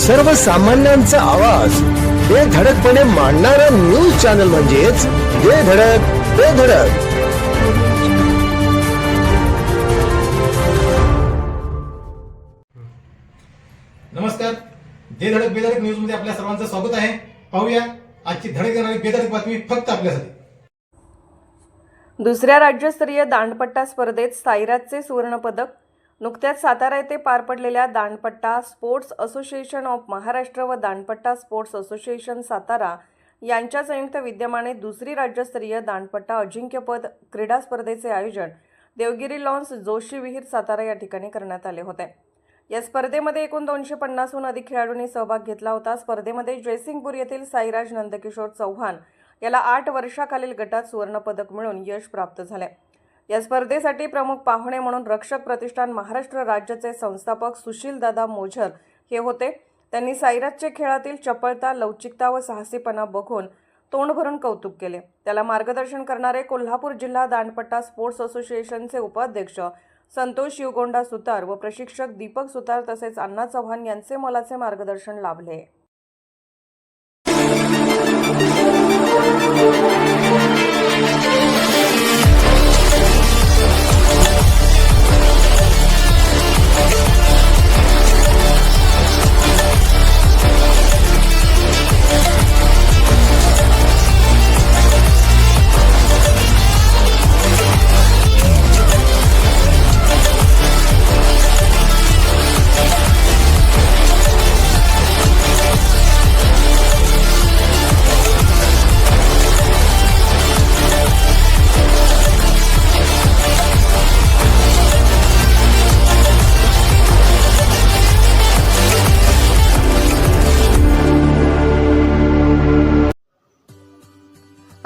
सर्वसामान्यांचा आवाज. हे धडकपणे मांडणारा न्यूज चॅनल म्हणजेच हे धडक ते धडक. नमस्कार. जे धडक बेधडक न्यूजमध्ये आपल्या सर्वांचं स्वागत आहे. पाहूया आजची धडक देणारी बेधडक बातमी फक्त आपल्यासाठी. दुसऱ्या राज्यस्तरीय दांडपट्टा स्पर्धेत साईराजचे सुवर्णपदक नुकत्याच सातारा येथे पार पडलेल्या Dandpatta sports association of Maharashtra व दांडपट्टा स्पोर्ट्स असोसिएशन सातारा यांच्या संयुक्त विद्यमाने दुसरी राज्यस्तरीय दांडपट्टा अजिंक्यपद क्रीडा स्पर्धेचे आयोजन देवगिरी लॉन्स जोशी विहीर सातारा या ठिकाणी करण्यात आले होते. या स्पर्धेमध्ये एकूण दोनशे पन्नासहून अधिक खेळाडूंनी सहभाग घेतला होता. स्पर्धेमध्ये जयसिंगपूर येथील साईराज नंदकिशोर चव्हाण याला आठ वर्षाखालील गटात सुवर्णपदक मिळून यश प्राप्त झाले. या स्पर्धेसाठी प्रमुख पाहुणे म्हणून रक्षक प्रतिष्ठान महाराष्ट्र राज्याचे संस्थापक सुशीलदादा मोझर हे होते. त्यांनी साईराजचे खेळातील चपळता लवचिकता व साहसीपणा बघून तोंड भरून कौतुक केले. त्याला मार्गदर्शन करणारे कोल्हापूर जिल्हा दांडपट्टा स्पोर्ट्स असोसिएशनचे उपाध्यक्ष संतोष शिवगोंडा सुतार व प्रशिक्षक दीपक सुतार तसेच अण्णा चव्हाण यांचे मोलाचे मार्गदर्शन लाभले.